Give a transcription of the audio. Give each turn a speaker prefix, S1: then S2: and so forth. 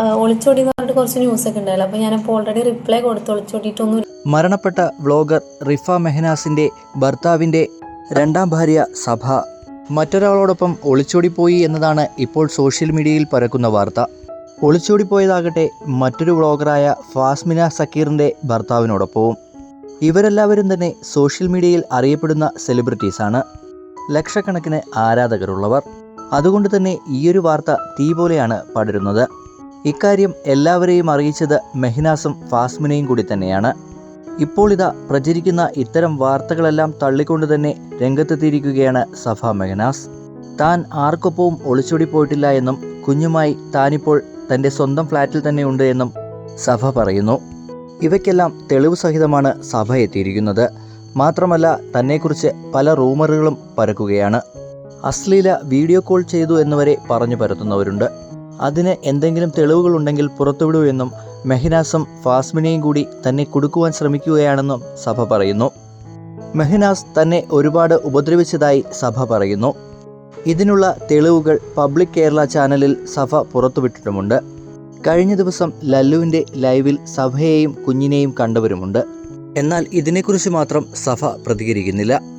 S1: ഒളിച്ചോടി എന്ന് പറഞ്ഞിട്ട് കുറച്ച് ന്യൂസ് ഒക്കെ ഉണ്ടായാലും അപ്പോൾ ഞാനപ്പോൾ ഓൾറെഡി റിപ്ലൈ കൊടുത്ത്. ഒളിച്ചോടിയിട്ടൊന്നും
S2: മരണപ്പെട്ട വ്ലോഗർ റിഫ മെഹനാസിന്റെ ഭർത്താവിന്റെ രണ്ടാം ഭാര്യ സഭ. മറ്റൊരാളോടൊപ്പം ഒളിച്ചോടിപ്പോയി എന്നതാണ് ഇപ്പോൾ സോഷ്യൽ മീഡിയയിൽ പരക്കുന്ന വാർത്ത. ഒളിച്ചോടിപ്പോയതാകട്ടെ മറ്റൊരു വ്ളോഗറായ ഫാസ്മിന സക്കീറിന്റെ ഭർത്താവിനോടൊപ്പവും. ഇവരെല്ലാവരും തന്നെ സോഷ്യൽ മീഡിയയിൽ അറിയപ്പെടുന്ന സെലിബ്രിറ്റീസാണ് ലക്ഷക്കണക്കിന് ആരാധകരുള്ളവർ. അതുകൊണ്ട് തന്നെ ഈയൊരു വാർത്ത തീ പോലെയാണ് പടരുന്നത്. ഇക്കാര്യം എല്ലാവരെയും അറിയിച്ചത് മെഹിനാസും ഫാസ്മിനയും കൂടി തന്നെയാണ്. ഇപ്പോൾ ഇതാ പ്രചരിക്കുന്ന ഇത്തരം വാർത്തകളെല്ലാം തള്ളിക്കൊണ്ട് തന്നെ രംഗത്തെത്തിയിരിക്കുകയാണ് സഫ മെഹനാസ്. താൻ ആർക്കൊപ്പവും ഒളിച്ചോടി പോയിട്ടില്ല എന്നും കുഞ്ഞുമായി താനിപ്പോൾ തന്റെ സ്വന്തം ഫ്ലാറ്റിൽ തന്നെയുണ്ട് എന്നും സഭ പറയുന്നു. ഇവയ്ക്കെല്ലാം തെളിവ് സഹിതമാണ് സഭ എത്തിയിരിക്കുന്നത്. മാത്രമല്ല തന്നെക്കുറിച്ച് പല റൂമറുകളും പരക്കുകയാണ്. അശ്ലീല വീഡിയോ കോൾ ചെയ്തു എന്നുവരെ പറഞ്ഞു പരത്തുന്നവരുണ്ട്. അതിന് എന്തെങ്കിലും തെളിവുകളുണ്ടെങ്കിൽ പുറത്തുവിടൂ എന്നും മെഹനാസും ഫാസ്മിനെയും കൂടി തന്നെ കുടുക്കുവാൻ ശ്രമിക്കുകയാണെന്നും സഭ പറയുന്നു. മെഹനാസ് തന്നെ ഒരുപാട് ഉപദ്രവിച്ചതായി സഭ പറയുന്നു. ഇതിനുള്ള തെളിവുകൾ പബ്ലിക് കേരള ചാനലിൽ സഭ പുറത്തുവിട്ടിട്ടുമുണ്ട്. കഴിഞ്ഞ ദിവസം ലല്ലുവിന്റെ ലൈവിൽ സഭയെയും കുഞ്ഞിനെയും കണ്ടവരുമുണ്ട്. എന്നാൽ ഇതിനെക്കുറിച്ച് മാത്രം സഭ പ്രതികരിക്കുന്നില്ല.